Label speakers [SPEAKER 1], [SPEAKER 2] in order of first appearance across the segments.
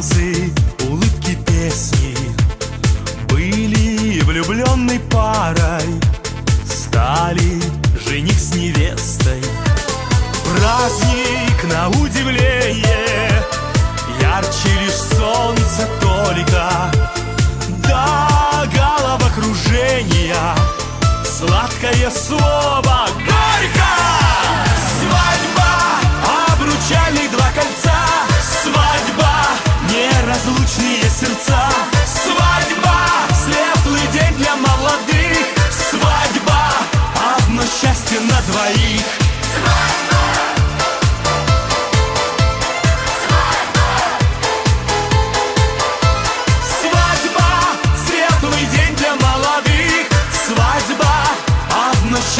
[SPEAKER 1] танцы, улыбки, песни. Были влюбленной парой Стали жених с невестой. Праздник на удивление Ярче лишь солнце только. До головокружения Сладкое слово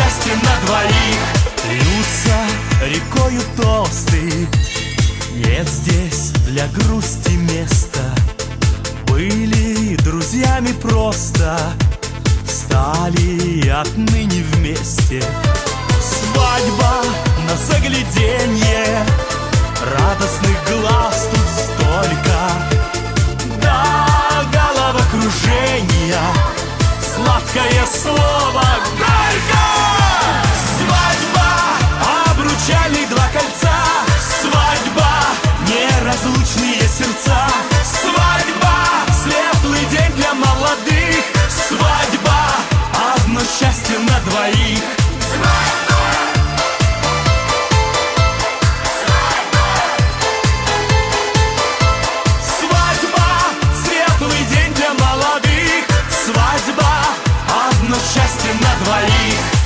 [SPEAKER 1] счастье на двоих. Льются рекою тосты. Нет здесь для грусти места. Были друзьями просто. Стали отныне вместе. Свадьба на загляденье счастье на двоих. Свадьба, светлый день молодых. Свадьба, одно счастье на двоих